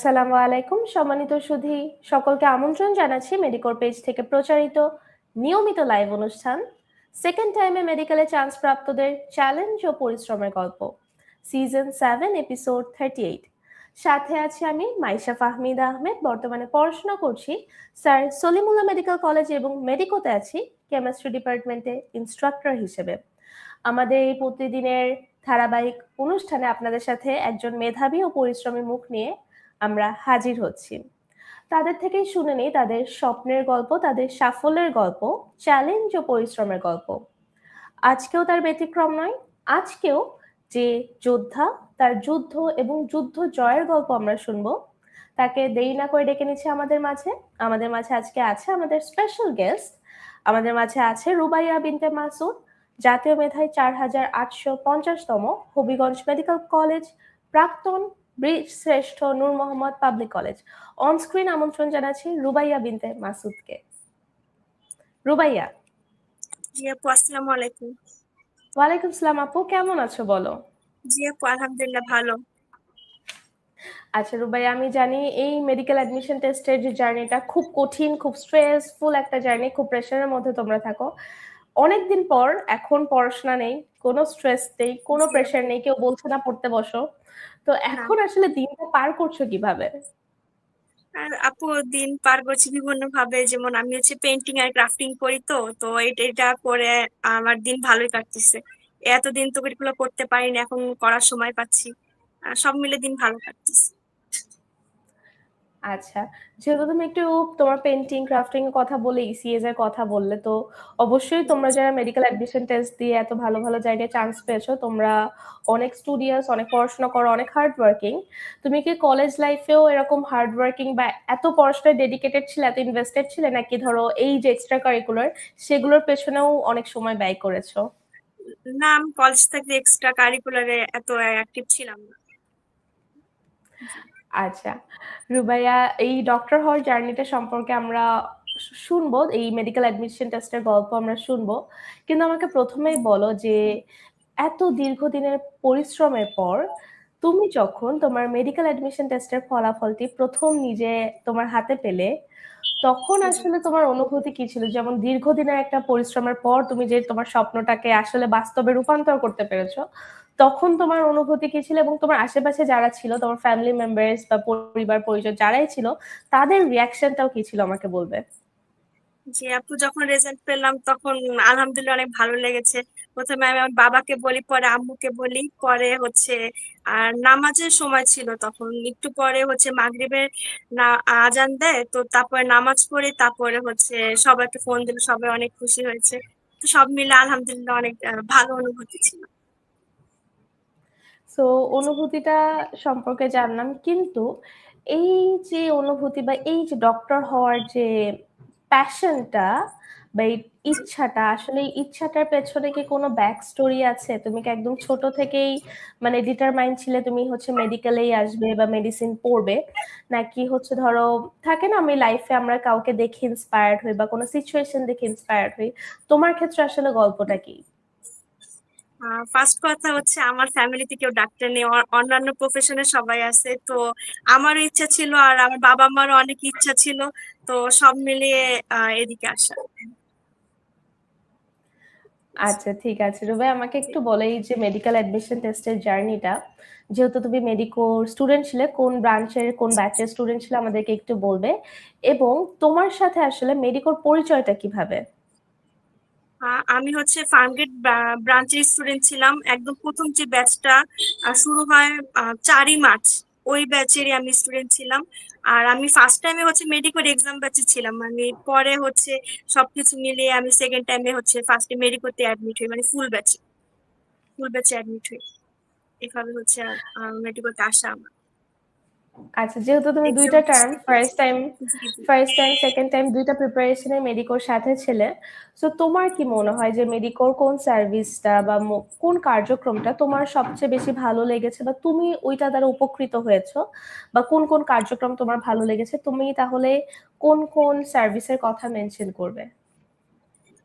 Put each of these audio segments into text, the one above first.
আসসালামু আলাইকুম, সম্মানিত সুধী। সকলকে আমন্ত্রণ জানাচ্ছি মেডিকোর পেজ থেকে প্রচারিত নিয়মিত লাইভ অনুষ্ঠান সেকেন্ড টাইমে মেডিকেলে চান্স প্রাপ্তদের চ্যালেঞ্জ ও পরিশ্রমের গল্প। Season seven episode thirty eight সাথে আছি আমি মাইশা ফাহমিদা আহমেদ। বর্তমানে পড়াশোনা করছি স্যার সলিমুল্লাহ মেডিকেল কলেজ এবং মেডিকোতে আছি কেমিস্ট্রি ডিপার্টমেন্টে ইনস্ট্রাক্টর হিসেবে। আমাদের এই প্রতিদিনের ধারাবাহিক অনুষ্ঠানে আপনাদের সাথে একজন মেধাবী ও পরিশ্রমী মুখ নিয়ে আমরা হাজির হচ্ছি। তাদের থেকেই শুনে নিই তাদের স্বপ্নের গল্প, তাদের সাফল্যের গল্প চ্যালেঞ্জ ও পরিশ্রমের গল্প। আজকেও তার ব্যতিক্রম নয়, আজকেও যে যোদ্ধা, তার যুদ্ধ এবং যুদ্ধ জয়ের গল্প আমরা শুনব, তাকে দেরি না করে ডেকে নিচ্ছে আমাদের মাঝে। আমাদের মাঝে আজকে আছে আমাদের স্পেশাল গেস্ট আমাদের মাঝে আছে রুবাইয়া বিনতে মাসুদ জাতীয় মেধায় চার হাজার আটশো পঞ্চাশতম হবিগঞ্জ মেডিকেল কলেজ প্রাক্তন শ্রেষ্ঠ Noor Mohammad public college. On screen আমন্ত্রণ জানাচ্ছি রুবাইয়া বিনতে মাসুদকে। রুবাইয়া। জি আপু আসসালামু আলাইকুম। ওয়ালাইকুম সালাম আপু কেমন আছো বলো? জি আপু আলহামদুলিল্লাহ ভালো। আচ্ছা রুবাইয়া আমি জানি এই মেডিকেল অ্যাডমিশন টেস্টের যে জার্নিটা খুব কঠিন খুব স্ট্রেসফুল একটা জার্নি খুব প্রেশারের মধ্যে তোমরা থাকো। অনেকদিন পর এখন পড়াশোনা নেই কোনো স্ট্রেস নেই কোনো প্রেশার নেই কেউ বলছে না পড়তে বসো। তো এখন আসলে দিনটা পার করছ কীভাবে? আর আপু দিন পার করছি বিভিন্ন ভাবে যেমন আমি হচ্ছে পেন্টিং আর ক্রাফটিং করি তো তো এটা করে আমার দিন ভালোই কাটতেছে। এতদিন তো এগুলো করতে পারিনি এখন করার সময় পাচ্ছি। সব মিলে দিন ভালো কাটতেছে। আচ্ছা যেহেতু তুমি একটু তোমার পেন্টিং ক্রাফটিং এর কথা বলে ইসিএস এর কথা বললে তো অবশ্যই তোমরা যারা মেডিকেল অ্যাডমিশন টেস্ট দিয়ে এত ভালো ভালো জায়গায় চান্স পেয়েছ তোমরা অনেক স্টুডিয়াস অনেক পড়াশোনা করো অনেক হার্ড ওয়ার্কিং তুমি কি কলেজ লাইফেও এরকম হার্ড ওয়ার্কিং বা এত পড়াশোনায় ডেডিকেটেড ছিলে এত ইনভেস্টেড ছিলে নাকি ধরো এই যে এক্সট্রা কারিকুলার সেগুলোর পেছনেও অনেক সময় ব্যয় করেছ? না আমি কলেজ থেকে এক্সট্রা কারিকুলারে এত অ্যাক্টিভ ছিলাম না। আচ্ছা। রুবাইয়া এই ডক্টর হওয়ার জার্নিটা সম্পর্কে আমরা শুনব এই মেডিকেল অ্যাডমিশন টেস্টের গল্প আমরা শুনব। কিন্তু আমাকে প্রথমেই বলো যে এত দীর্ঘদিনের পরিশ্রমের পর তুমি যখন তোমার মেডিকেল অ্যাডমিশন টেস্টের ফলাফলটি প্রথম নিজে তোমার হাতে পেলে তখন আসলে তোমার অনুভূতি কি ছিল? যেমন দীর্ঘদিনের একটা পরিশ্রমের পর তুমি যে তোমার স্বপ্নটাকে আসলে বাস্তবে রূপান্তর করতে পেরেছ তখন তোমার অনুভূতি কি ছিল এবং তোমার আশেপাশে যারা ছিল, তোমার ফ্যামিলি মেম্বার্স বা পরিবার, পরিজন যারাই ছিল, তাদের রিয়াকশনটাও কি ছিল আমাকে বলবে? জি আপু যখন রেজাল্ট পেলাম তখন আলহামদুলিল্লাহ অনেক ভালো লেগেছে। প্রথমে আমি আমার বাবাকে বলি, পরে আম্মুকে বলি, পরে হচ্ছে, আর নামাজের সময় ছিল তখন। একটু পরে হচ্ছে মাগরিবের না, আজান দেয়, তো তারপরে নামাজ পড়ি, তারপরে হচ্ছে সবাইকে ফোন দিল, সবাই অনেক খুশি হয়েছে। তো সব মিলে আলহামদুলিল্লাহ অনেক ভালো অনুভূতি ছিল। তো অনুভূতিটা সম্পর্কে জানলাম, কিন্তু এই যে অনুভূতি বা এই যে ডক্টর হওয়ার যে প্যাশনটা বা এই ইচ্ছাটা, আসলে ইচ্ছাটার পেছনে কি কোনো ব্যাক স্টোরি আছে? তুমি কি একদম ছোট থেকেই মানে ডিটারমাইন্ড ছিলে তুমি হচ্ছে মেডিকেলেই আসবে বা মেডিসিন পড়বে? নাকি হচ্ছে ধরো, থাকে না আমি লাইফে আমরা কাউকে দেখে ইন্সপায়ার্ড হই বা কোনো সিচুয়েশন দেখে ইন্সপায়ার্ড হই? তোমার ক্ষেত্রে আসলে গল্পটা কি? ফার্স্ট কথা হচ্ছে আমার ফ্যামিলিতে কেউ ডাক্তার নেই অন্যান্য প্রফেশনে সবাই আছে। তো আমারও ইচ্ছা ছিল আর আমার বাবা মারও অনেক ইচ্ছা ছিল। তো সব মিলিয়ে এদিকে আসা। আচ্ছা ঠিক আছে। রুবে আমাকে একটু বলো এই যে মেডিকেল অ্যাডমিশন টেস্টের জার্নিটা যেহেতু তুমি মেডিকো স্টুডেন্ট ছিলে, কোন ব্রাঞ্চের কোন ব্যাচের স্টুডেন্ট ছিলে, আমাদেরকে একটু বলবে। এবং তোমার সাথে আসলে মেডিকোর পরিচয়টা কীভাবে? আমি হচ্ছে ফার্মগেট ব্রাঞ্চের স্টুডেন্ট ছিলাম। একদম প্রথম যে ব্যাচটা শুরু হয় চারই মার্চ, ওই ব্যাচেরই আমি স্টুডেন্ট ছিলাম। আর আমি ফার্স্ট টাইমে হচ্ছে মেডিকোর এক্সাম ব্যাচে ছিলাম। মানে পরে হচ্ছে সবকিছু মিলিয়ে আমি সেকেন্ড টাইমে হচ্ছে ফার্স্টে মেডিকোতে অ্যাডমিট হই মানে ফুল ব্যাচে ফুল ব্যাচে অ্যাডমিট হই। এভাবে হচ্ছে মেডিকোতে আসা আমার। আচ্ছা যেহেতু তুমি দুইটা term first time first time second time দুইটা প্রিপারেশনে মেডিকোর সাথে ছিলে। সো তোমার কি মনে হয় যে মেডিকোর কোন সার্ভিসটা বা কোন কার্যক্রমটা তোমার সবচেয়ে বেশি ভালো লেগেছে বা তুমি ওইটা দ্বারা উপকৃত হয়েছো? বা কোন কোন কার্যক্রম তোমার ভালো লেগেছে? তুমি তাহলে কোন কোন সার্ভিসের কথা মেনশন করবে?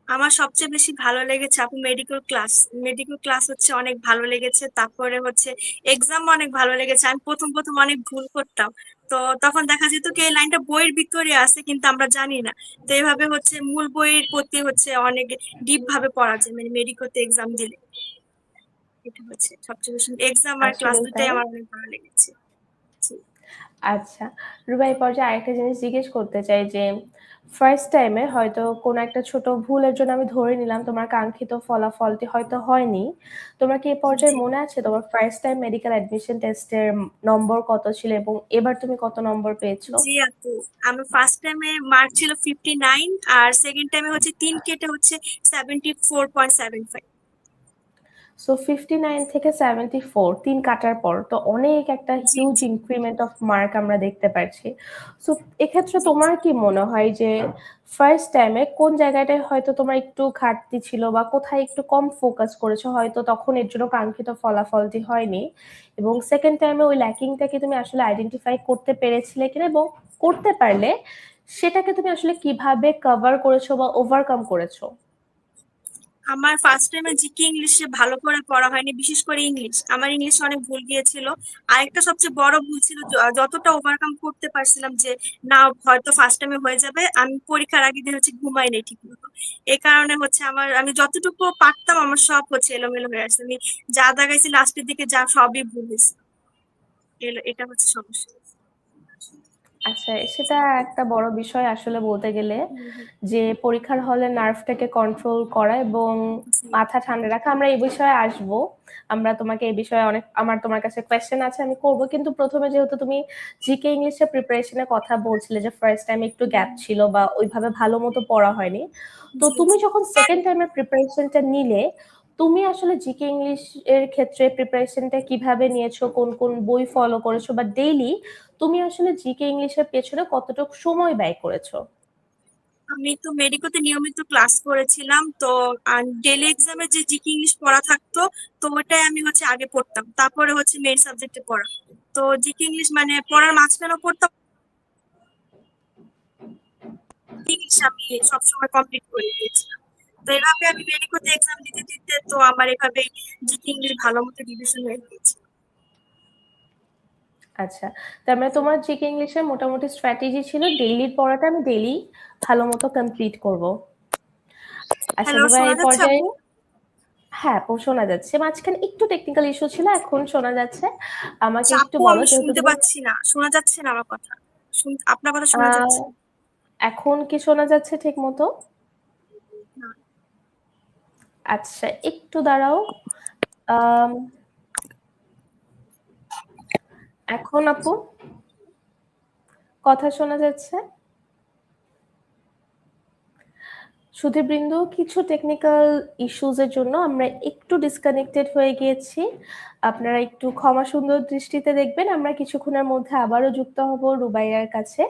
আমার সবচেয়ে বেশি ভালো লেগেছে আপু মেডিকেল ক্লাস মেডিকেল ক্লাস হচ্ছে অনেক ভালো লেগেছে তারপরে হচ্ছে এক্সাম অনেক ভালো লেগেছে। আমি প্রথম প্রথম অনেক ভুল করতাম। তো তখন দেখা যেত কি এই লাইনটা বইয়ের ভিতরে আছে কিন্তু আমরা জানি না। তো এইভাবে হচ্ছে মূল বইয়ের প্রতি হচ্ছে অনেক ডিপ ভাবে পড়া যায় মানে মেডিকেলতে এক্সাম দিলে। এটা হচ্ছে সবচেয়ে বেশি এক্সাম আর ক্লাস দুটাই আমার অনেক ভালো লেগেছে। আচ্ছা। রুবাই পর্যায়ে আরেকটা জিনিস জিজ্ঞেস করতে চাই যে ফার্স্ট টাইমে হয়তো কোনো একটা ছোট ভুলের জন্য আমি ধরে নিলাম তোমার কাঙ্ক্ষিত ফলাফলটি হয়তো হয়নি। তোমার কি এ পর্যায়ে মনে আছে তোমার ফার্স্ট টাইম মেডিকেল অ্যাডমিশন টেস্টের নম্বর কত ছিল এবং এবার তুমি কত নম্বর পেয়েছ? জি আপু আমি ফার্স্ট টাইমে মার্ক ছিল 59 আর সেকেন্ড টাইমে হচ্ছে 3 কেটে হচ্ছে 74.75 সো ফিফটি নাইন থেকে সেভেন্টি ফোর তিন কাটার পর তো অনেক একটা হিউজ ইনক্রিমেন্ট অফ মার্ক আমরা দেখতে পাচ্ছি। সো এক্ষেত্রে তোমার কি মনে হয় যে ফার্স্ট টাইমে কোন জায়গাটায় হয়তো তোমার একটু ঘাটতি ছিল বা কোথায় একটু কম ফোকাস করেছ, হয়তো তখন এর জন্য কাঙ্ক্ষিত ফলাফলটি হয়নি? এবং সেকেন্ড টাইমে ওই ল্যাকিংটাকে তুমি আসলে আইডেন্টিফাই করতে পেরেছিলে কিনা এবং করতে পারলে সেটাকে তুমি আসলে কীভাবে কভার করেছ বা ওভারকাম করেছ? আমার ফার্স্ট টাইমে জিকে ইংলিশে ভালো করে পড়া হয়নি, বিশেষ করে ইংলিশ আমার ইংলিশে অনেক ভুল গিয়েছিল। আরেকটা সবচেয়ে বড় ভুল ছিল যতটা ওভারকাম করতে পারছিলাম যে, না, হয়তো ফার্স্ট টাইমে হয়ে যাবে, আমি পরীক্ষার আগে দিন হচ্ছে ঘুমাই নাই ঠিক মতো। এই কারণে হচ্ছে আমার, আমি যতটুকু পারতাম আমার সব হচ্ছে এলোমেলো হয়ে আসছে। আমি যা দাগাইছি লাস্টের দিকে যা সবই ভুল হয়েছে। এটা হচ্ছে সমস্যা। আচ্ছা সেটা একটা বড় বিষয় আসলে বলতে গেলে। যে পরীক্ষার হলে নার্ভটাকে কন্ট্রোল করা এবং মাথা ঠান্ডা রাখা। আমরা এই বিষয়ে আসব। আমরা তোমাকে এই বিষয়ে অনেক আমার তোমার কাছে কোয়েশ্চেন আছে আমি করব। কিন্তু প্রথমে যেহেতু তুমি জিকে ইংলিশে প্রিপারেশনের কথা বলছিলে যে ফার্স্ট টাইম একটু গ্যাপ ছিল বা ওইভাবে ভালো মতো পড়া হয়নি। তো তুমি যখন সেকেন্ড টাইমের প্রিপারেশনটা নিলে তুমি আসলে জিকে ইংলিশ এর ক্ষেত্রে প্রিপারেশনটা কীভাবে নিয়েছো? কোন কোন বই ফলো করেছ? বা ডেইলি তুমি আসলে জিকে ইংলিশের পেছনে কতটুকু সময় ব্যয় করেছ? আমি তো মেডিকোতে নিয়মিত ক্লাস করেছিলাম, তো ডেলি এক্সামে যে জিকে ইংলিশ পড়া থাকতো, তো ওটাই আমি হচ্ছে আগে পড়তাম। তারপরে হচ্ছে মেইন সাবজেক্টে পড়া। তো জিকে ইংলিশ মানে পড়ার মাঝখানেও পড়তাম। আমি সবসময় কমপ্লিট করে দিয়েছিলাম। এভাবে আমি মেডিকোতে এক্সাম দিতে দিতে তো আমার এভাবে জিকে ইংলিশ ভালো মতো ডিভিশন হয়ে গিয়েছে। আচ্ছা তার মানে তোমার জিকে ইংলিশের মোটামুটি স্ট্র্যাটেজি ছিল ডেইলির পড়াটা আমি ডেইলি ভালো মতো কমপ্লিট করব। আচ্ছা এই পর্যায়ে হ্যাঁ শোনা যাচ্ছে। মাঝখানে একটু টেকনিক্যাল ইস্যু ছিল এখন শোনা যাচ্ছে। আমাকে আচ্ছা, একটু বলো শুনতে পাচ্ছি না। শোনা যাচ্ছে না আমার কথা? আপনার কথা শোনা যাচ্ছে। এখন কি শোনা যাচ্ছে ঠিক মতো। আচ্ছা একটু দাঁড়াও। এখন আপু, কথা শোনা যাচ্ছে? সুধীবৃন্দ, কিছু টেকনিক্যাল ইস্যুজের জন্য আমরা একটু ডিসকানেক্টেড হয়ে গিয়েছি। আপনারা একটু ক্ষমা সুন্দর দৃষ্টিতে দেখবেন। আমরা কিছুক্ষণের মধ্যে আবারও যুক্ত হব রুবাইয়ার কাছে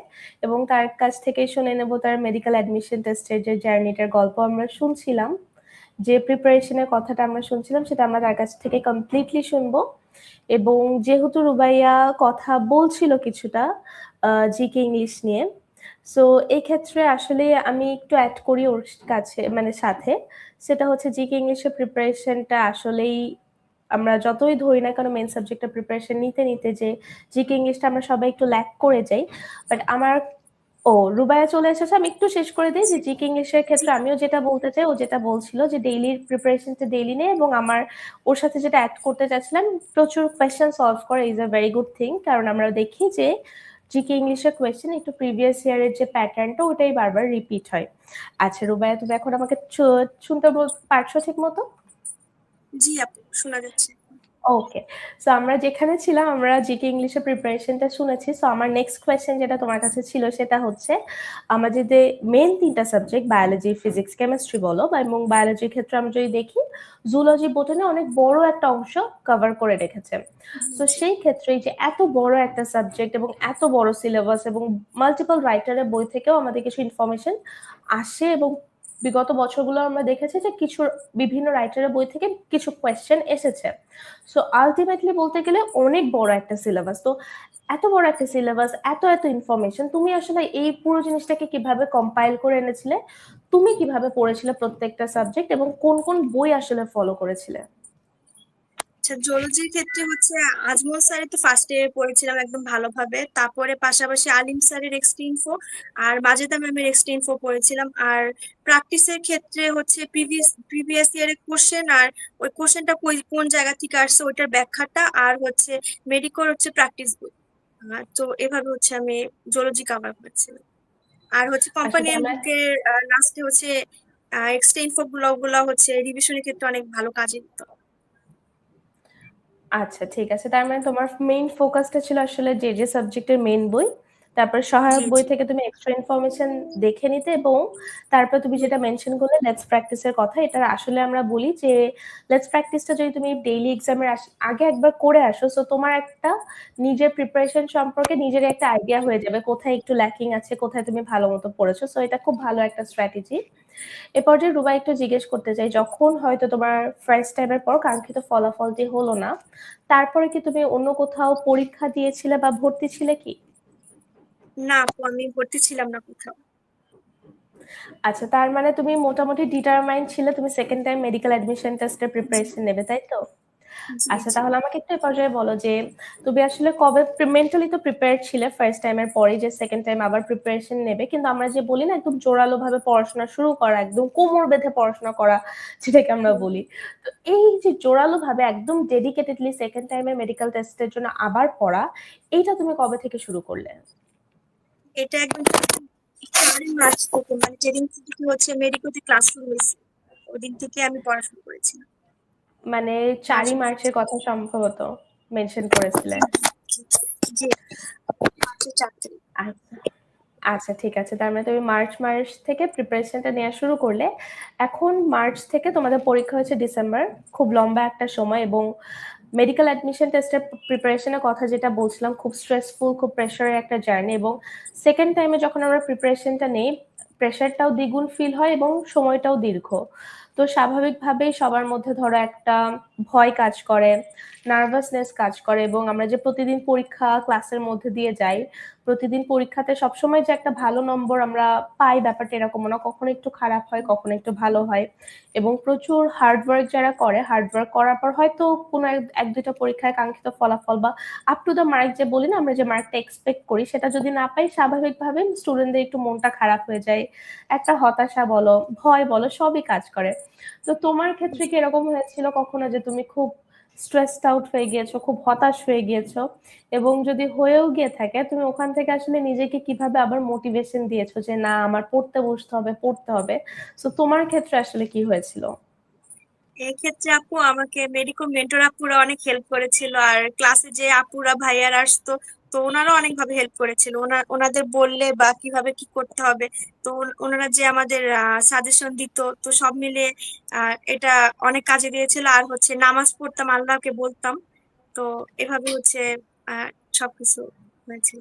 এবং তার কাছ থেকে শুনে নেব তার মেডিকেল অ্যাডমিশন টেস্টের যে জার্নিটার গল্প আমরা শুনছিলাম। যে প্রিপারেশনের কথাটা আমরা শুনছিলাম, সেটা আমরা তার কাছ থেকে কমপ্লিটলি শুনব। এবং যেহেতু রুবাইয়া কথা বলছিল কিছুটা জিকে ইংলিশ নিয়ে সো এই ক্ষেত্রে আসলে আমি একটু অ্যাড করি ওর কাছে মানে সাথে। সেটা হচ্ছে জিকে ইংলিশের প্রিপারেশনটা আসলেই আমরা যতই ধরি না কেন মেন সাবজেক্টটা প্রিপারেশন নিতে নিতে যে জিকে ইংলিশটা আমরা সবাই একটু ল্যাক করে যাই। বাট আমার ও রুবায়া চলে এসেছে, আমি একটু শেষ করে দিই যে জিকে ইংলিশের ক্ষেত্রে আমিও যেটা বলতে চাই, ও যেটা বলছিল যে ডেইলির প্রিপারেশনটা ডেইলি নেই এবং আমার, ওর সাথে যেটা অ্যাড করতে চাচ্ছিলাম, প্রচুর কোয়েশ্চেন সলভ করা is a very good thing কারণ আমরা দেখি যে জিকে ইংলিশের কোয়েশ্চেন একটু প্রিভিয়াস ইয়ারের যে প্যাটার্নটা ওটাই বারবার রিপিট হয়। আচ্ছা রুবায়া তুমি এখন আমাকে শুনতে পারছ ঠিক মতো জি, আপু, শোনা যাচ্ছে। ওকে সো আমরা যেখানে ছিলাম, আমরা জিকে ইংলিশের প্রিপারেশনটা শুনেছি। সো আমার নেক্সট কোয়েশ্চেন যেটা তোমার কাছে ছিল, সেটা হচ্ছে আমাদের যে মেন তিনটা সাবজেক্ট বায়োলজি ফিজিক্স কেমিস্ট্রি বলো, বা এবং বায়োলজির ক্ষেত্রে আমরা যদি দেখি জুলজি বোটানি অনেক বড় একটা অংশ কভার করে রেখেছে। তো সেই ক্ষেত্রে যে এত বড় একটা সাবজেক্ট এবং এত বড় সিলেবাস এবং মাল্টিপল রাইটারের বই থেকেও আমাদের কিছু ইনফরমেশন আসে এবং বিগত বছরগুলো আমরা দেখেছি যে কিছু বিভিন্ন রাইটারের বই থেকে কিছু কোয়েশ্চেন এসেছে। সো আলটিমেটলি বলতে গেলে অনেক বড় একটা সিলেবাস তো এত বড় একটা সিলেবাস এত এত ইনফরমেশন তুমি আসলে এই পুরো জিনিসটাকে কীভাবে কম্পাইল করে এনেছিলে? তুমি কীভাবে পড়েছিলে প্রত্যেকটা সাবজেক্ট এবং কোন কোন বই আসলে ফলো করেছিলে? আচ্ছা জুলজির ক্ষেত্রে হচ্ছে আজমল স্যারের তো ফার্স্ট ইয়ারে পড়েছিলাম একদম ভালোভাবে। তারপরে পাশাপাশি আলিম স্যারের এক্সটেনফো আর মাজেদা ম্যামের এক্সটেনফো পড়েছিলাম। আর প্র্যাকটিসের ক্ষেত্রে হচ্ছে প্রিভিয়াস প্রিভিয়াস ইয়ারের কোশ্চেন আর ওই কোশ্চেনটা কোন জায়গা থেকে আসছে ওইটার ব্যাখ্যাটা আর হচ্ছে মেডিকোর হচ্ছে প্র্যাকটিস বই তো এভাবে হচ্ছে আমি জুলজি কভার করেছিলাম। আর হচ্ছে কোম্পানি বুকের লাস্টে হচ্ছে এক্সটেনফো গুলো গুলো হচ্ছে রিভিশনের ক্ষেত্রে অনেক ভালো কাজে দিত। আচ্ছা ঠিক আছে। তার মানে তোমার মেইন ফোকাসটা ছিল আসলে যে যে সাবজেক্টের মেইন বই তারপর সহায়ক বই থেকে তুমি এক্সট্রা ইনফরমেশন দেখে নিতে এবং তারপর তুমি যেটা মেনশন করলে লেটস প্র্যাকটিসের কথা এটা আসলে আমরা বলি যে লেটস প্র্যাকটিসটা যদি তুমি ডেইলি এক্সামের আগে একবার করে আসো সো তোমার একটা নিজের প্রিপারেশন সম্পর্কে নিজের একটা আইডিয়া হয়ে যাবে কোথায় একটু ল্যাকিং আছে কোথায় তুমি ভালো মতো পড়েছো সো এটা খুব ভালো একটা স্ট্র্যাটেজি এ পর্যায়ে রুবা একটু জিজ্ঞেস করতে চাই যখন হয়তো তোমার ফার্স্ট টাইমের পর কাঙ্ক্ষিত ফলাফলটি হলো না তারপরে কি তুমি অন্য কোথাও পরীক্ষা দিয়েছিলে বা ভর্তি ছিলে কি? না আপু আমি ভর্তি ছিলাম না কোথাও। আচ্ছা তার মানে তুমি মোটামুটি ডিটারমাইন্ড ছিলে তুমি সেকেন্ড টাইম মেডিকেল অ্যাডমিশন টেস্টের প্রিপারেশন নেবে তাই তো? আচ্ছা তাহলে আমাকে একটু পর্যায়ে বলো যে তুমি আসলে কবে মেন্টালি তো প্রিপেয়ার ছিলে ফার্স্ট টাইমের পরে যে সেকেন্ড টাইম আবার প্রিপারেশন নেবে কিন্তু আমরা যে বলি না একদম জোরালো ভাবে পড়াশোনা শুরু করা একদম কোমর বেঁধে পড়াশোনা করা যেটাকে আমরা বলি তো এই যে জোরালো ভাবে একদম ডেডিকেটেডলি সেকেন্ড টাইমের মেডিকেল টেস্টের জন্য আবার পড়া এইটা তুমি কবে থেকে শুরু করলে? এটা একদম চারই মার্চ থেকে মানে যেদিন থেকে হচ্ছে মেডিকোতে ক্লাস শুরু হয়েছে ওদিন থেকে আমি পড়াশোনা করেছিলাম। মানে চারই মার্চের কথা সম্ভবত মেনশন করেছিলেন। আচ্ছা আচ্ছা ঠিক আছে। তার মানে তুমি মার্চ মাস থেকে প্রিপারেশনটা নেওয়া শুরু করলে এখন মার্চ থেকে তোমাদের পরীক্ষা হয়েছে ডিসেম্বর খুব লম্বা একটা সময় এবং মেডিকেল অ্যাডমিশন টেস্টের প্রিপারেশনের কথা যেটা বলছিলাম খুব স্ট্রেসফুল খুব প্রেশারের একটা জার্নি এবং সেকেন্ড টাইমে যখন আমরা প্রিপারেশনটা নেই প্রেশারটাও দ্বিগুণ ফিল হয় এবং সময়টাও দীর্ঘ। তো স্বাভাবিকভাবেই সবার মধ্যে ধরো একটা ভয় কাজ করে নার্ভাসনেস কাজ করে এবং আমরা যে প্রতিদিন পরীক্ষা ক্লাসের মধ্যে দিয়ে যাই, প্রতিদিন পরীক্ষাতে সবসময় যে একটা ভালো নম্বর আমরা পাই ব্যাপারটা এরকম না, কখনো একটু খারাপ হয়, কখনো একটু ভালো হয় এবং প্রচুর হার্ডওয়ার্ক যারা করে হার্ডওয়ার্ক করার পর হয়তো কোনো এক- দুইটা পরীক্ষায় কাঙ্ক্ষিত ফলাফল বা আপ টু দ্য মার্ক যে বলি না আমরা যে মার্কটা এক্সপেক্ট করি, সেটা যদি না পাই স্বাভাবিকভাবে স্টুডেন্টদের একটু মনটা খারাপ হয়ে যায়, একটা হতাশা বলো, ভয় বলো, সবই কাজ করে। তো তোমার ক্ষেত্রে কি এরকম হয়েছিল কখনো যে তুমি খুব স্ট্রেসড আউট হয়ে গিয়েছো, খুব হতাশ হয়ে গিয়েছো এবং যদি হয়েও গিয়ে থাকে, তুমি ওখান থেকে আসলে নিজেকে কীভাবে আবার মোটিভেশন দিয়েছ যে না, আমার পড়তে বসতে হবে, পড়তে হবে? সো তোমার ক্ষেত্রে আসলে কি হয়েছিল? এক্ষেত্রে ক্ষেত্রে আপু, আমাকে মেডিকো মেন্টর আপুরা অনেক হেল্প করেছিল। আর ক্লাসে যে আপুরা, ভাইয়ার আসতো তো ওনারা অনেকভাবে হেল্প করেছিল। ওনা ওনাদের বললে বা কীভাবে কি করতে হবে, তো ওনারা যে আমাদের সাজেশন দিত, তো সব মিলে এটা অনেক কাজে দিয়েছিল। আর হচ্ছে নামাজ পড়তাম, আল্লাহকে বলতাম। তো এভাবে হচ্ছে সবকিছু হয়েছিল।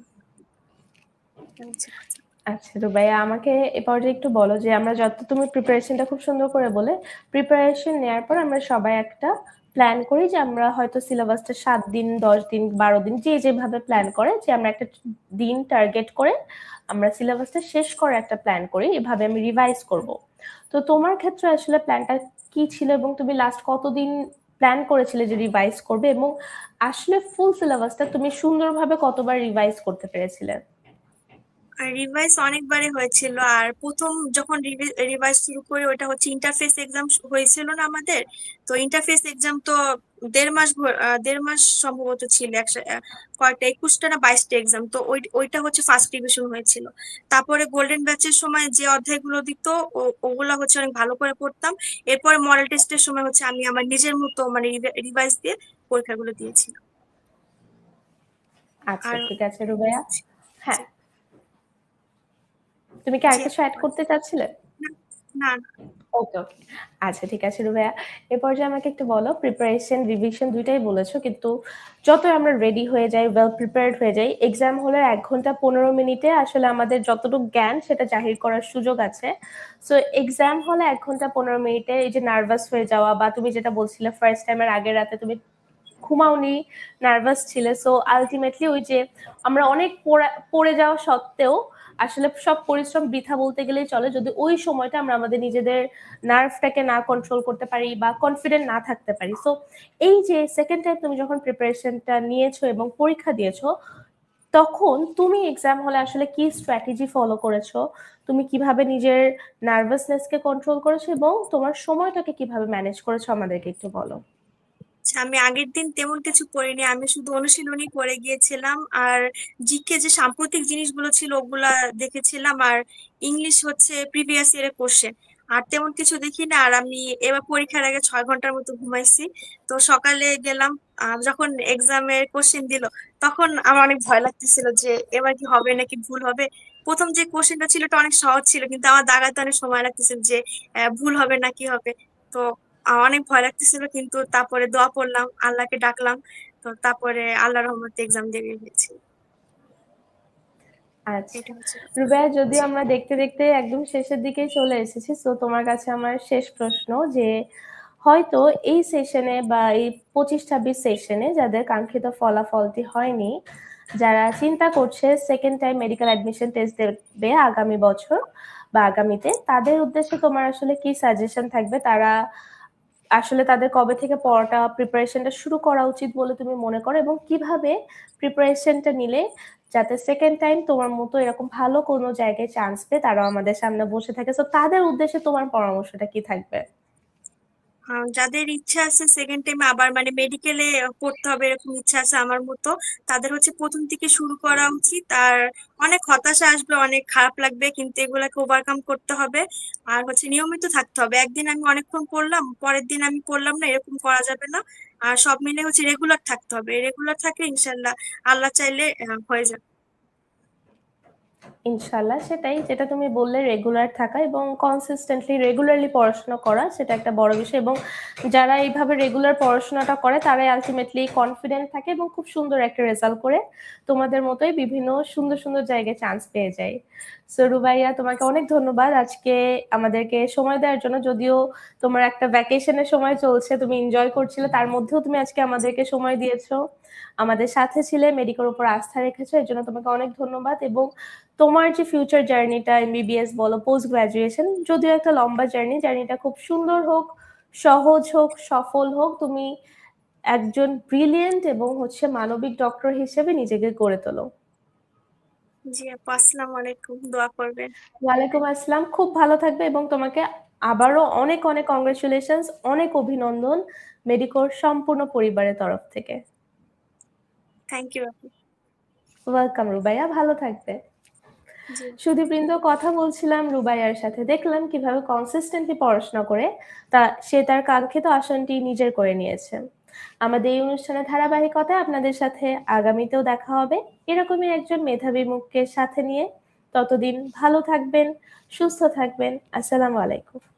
আচ্ছা রুবাইয়া আমাকে এ পর্যায়ে একটু বলো যে, আমরা যত তুমি প্রিপারেশনটা খুব সুন্দর করে বলে প্রিপারেশন নেওয়ার পর আমরা সবাই একটা প্ল্যান করি যে আমরা হয়তো সিলেবাসটা সাত দিন, দশ দিন, বারো দিন যে যেভাবে প্ল্যান করে যে আমরা একটা দিন টার্গেট করে আমরা সিলেবাসটা শেষ করার একটা প্ল্যান করি, এভাবে আমি রিভাইজ করব। তো তোমার ক্ষেত্রে আসলে প্ল্যানটা কি ছিল এবং তুমি লাস্ট কতদিন প্ল্যান করেছিলে যে রিভাইজ করবে এবং আসলে ফুল সিলেবাসটা তুমি সুন্দরভাবে কতবার রিভাইজ করতে পেরেছিলে? আর রিভাইস অনেকবারই হয়েছিল। আর প্রথম যখন রিভাইস শুরু করি ওটা হচ্ছে ইন্টারফেস এক্সাম হয়েছিল না আমাদের? তো ইন্টারফেস এক্সাম তো দেড় মাস দেড় মাস সম্ভবত ছিল কয়টা একুশটা না বাইশটা এক্সাম তো ওই ওইটা হচ্ছে ফার্স্ট ডিভিশন হয়েছিল। তারপরে গোল্ডেন ব্যাচের সময় যে অধ্যায়গুলো দিত ওগুলা হচ্ছে অনেক ভালো করে পড়তাম। এরপরে মডেল টেস্টের সময় হচ্ছে আমি আমার নিজের মতো মানে রিভাইস দিয়ে পরীক্ষাগুলো দিয়েছি আচ্ছা ঠিক আছে রুবাইয়া হ্যাঁ তুমি কি আর কিছু অ্যাড করতে চাচ্ছিলে? না ওকে ওকে। আচ্ছা ঠিক আছে রুবাইয়া এ পর্যায়ে আমাকে একটু বলো প্রিপারেশন রিভিশন দুইটাই বলেছ কিন্তু যতই আমরা রেডি হয়ে যাই ওয়েল প্রিপেয়ার্ড হয়ে যাই এক্সাম হলে এক ঘণ্টা পনেরো মিনিটে আসলে আমাদের যতটুকু জ্ঞান সেটা জাহির করার সুযোগ আছে। সো এক্সাম হলে এক ঘণ্টা পনেরো মিনিটে এই যে নার্ভাস হয়ে যাওয়া বা তুমি যেটা বলছিলে ফার্স্ট টাইমের আগের রাতে তুমি ঘুমাওনি নার্ভাস ছিলে। সো আলটিমেটলি ওই যে আমরা অনেক পড়া- পড়ে যাওয়া সত্ত্বেও আসলে সব পরিশ্রম বৃথা বলতে গেলেই চলে যদি ওই সময়টা আমরা আমাদের নিজেদের নার্ভটাকে না কন্ট্রোল করতে পারি বা কনফিডেন্ট না থাকতে পারি। সো এই যে সেকেন্ড টাইম তুমি যখন প্রিপারেশনটা নিয়েছো এবং পরীক্ষা দিয়েছ, তখন তুমি এক্সাম হলে আসলে কি স্ট্র্যাটেজি ফলো করেছ? তুমি কীভাবে নিজের নার্ভাসনেসকে কন্ট্রোল করেছ এবং তোমার সময়টাকে কীভাবে ম্যানেজ করেছ আমাদেরকে একটু বলো। আচ্ছা আমি আগের দিন তেমন কিছু করিনি। আমি শুধু অনুশীলনী করে গিয়েছিলাম। আর জিকে যে সাম্প্রতিক জিনিসগুলো ছিল ওগুলা দেখেছিলাম। আর ইংলিশ হচ্ছে প্রিভিয়াস ইয়ারের কোশ্চেন আর তেমন কিছু দেখি না আর আমি এবার পরীক্ষার আগে ছয় ঘণ্টার মতো ঘুমাইছি। তো সকালে গেলাম যখন এক্সামের কোশ্চেন দিল, তখন আমার অনেক ভয় লাগতেছিল যে এবার কি হবে নাকি ভুল হবে। প্রথম যে কোশ্চেনটা ছিল ওটা অনেক সহজ ছিল। কিন্তু আমার দাগাতে অনেক সময় লাগতেছিল যে ভুল হবে না কি হবে। তো অনেক ভয় লাগতেছিল কিন্তু তারপরে দোয়া পড়লাম আল্লাহকে ডাকলাম। তো তারপরে আল্লাহ রহমতে এক্সাম দিয়ে বের আচ্ছা। যদি আমরা দেখতে দেখতে একদম শেষের দিকেই চলে এসেছি তো তোমার কাছে আমার শেষ প্রশ্ন যে হয়তো এই সেশনে বা এই পঁচিশ ছাব্বিশ সেশনে যাদের কাঙ্ক্ষিত ফলাফলটি হয়নি যারা চিন্তা করছে second time medical admission test দেবে আগামী বছর বা আগামীতে তাদের উদ্দেশ্যে তোমার আসলে কি সাজেশন থাকবে? তারা আসলে তাদের কবে থেকে পড়াটা প্রিপারেশনটা শুরু করা উচিত বলে তুমি মনে করো? এবং কীভাবে প্রিপারেশনটা নিলে যাতে সেকেন্ড টাইম তোমার মতো এরকম ভালো কোনো জায়গায় চান্স পেয়ে তারাও আমাদের সামনে বসে থাকে? তো তাদের উদ্দেশ্যে তোমার পরামর্শটা কি থাকবে? যাদের ইচ্ছা আছে সেকেন্ড টাইমে আবার মানে মেডিকেলে পড়তে হবে এরকম ইচ্ছা আছে আমার মতো, তাদের হচ্ছে প্রথম থেকে শুরু করা উচিত। আর অনেক হতাশা আসবে, অনেক খারাপ লাগবে, কিন্তু এগুলাকে ওভারকাম করতে হবে। আর হচ্ছে নিয়মিত থাকতে হবে। একদিন আমি অনেকক্ষণ পড়লাম, পরের দিন আমি পড়লাম না, এরকম করা যাবে না। আর সব মিলে হচ্ছে রেগুলার থাকতে হবে। রেগুলার থাকলে ইনশাল্লাহ আল্লাহ চাইলে হয়ে যাবে। ইনশাল্লাহ সেটাই যেটা তুমি বললে রেগুলার থাকা এবং কনসিস্টেন্টলি রেগুলারলি পড়াশোনা করা, সেটা একটা বড় বিষয় এবং যারা এইভাবে রেগুলার পড়াশোনাটা করে, তারাই আলটিমেটলি কনফিডেন্ট থাকে এবং খুব সুন্দর একটা রেজাল্ট করে তোমাদের মতোই বিভিন্ন সুন্দর সুন্দর জায়গায় চান্স পেয়ে যায়। সো রুবাইয়া, তোমাকে অনেক ধন্যবাদ। আজকে আমাদেরকে সময় দেওয়ার জন্য, যদিও তোমার একটা ভ্যাকেশনের সময় চলছে, তুমি এনজয় করছিলে, তার মধ্যেও তুমি আজকে আমাদেরকে সময় দিয়েছ। আমাদের সাথে ছিলে মেডিকেল উপর আস্থা রেখেছো, এর জন্য তোমাকে অনেক ধন্যবাদ। এবং তোমার যে ফিউচার জার্নিটা এমবিবিএস বলো পোস্ট গ্রাজুয়েশন যদিও একটা লম্বা জার্নি জার্নিটা খুব সুন্দর হোক, সহজ হোক, সফল হোক, তুমি একজন ব্রিলিয়েন্ট এবং হচ্ছে মানবিক ডক্টর হিসেবে নিজেকে গড়ে তোলো। জি আপু আসসালামু আলাইকুম দোয়া করবেন। ওয়ালাইকুম আসসালাম খুব ভালো থাকবে এবং তোমাকে আবারও অনেক অনেক কংগ্রেচুলেশনস অনেক অভিনন্দন মেডিকোর সম্পূর্ণ পরিবারের তরফ থেকে। থ্যাংক ইউ আপু। ওয়েলকাম রুবাইয়া ভালো থাকবে। জি। সুদীপবৃন্দ কথা বলছিলাম রুবাইয়ার সাথে দেখলাম কীভাবে কনসিস্টেন্টলি পড়াশোনা করে তা সে তার কাঙ্ক্ষিত আসনটি নিজের করে নিয়েছে। আমাদের এই অনুষ্ঠানের ধারাবাহিকতায় আপনাদের সাথে আগামীতেও দেখা হবে। এরকমই একজন মেধাবী মুখকে সাথে নিয়ে। ততদিন ভালো থাকবেন, সুস্থ থাকবেন। আসসালামু আলাইকুম।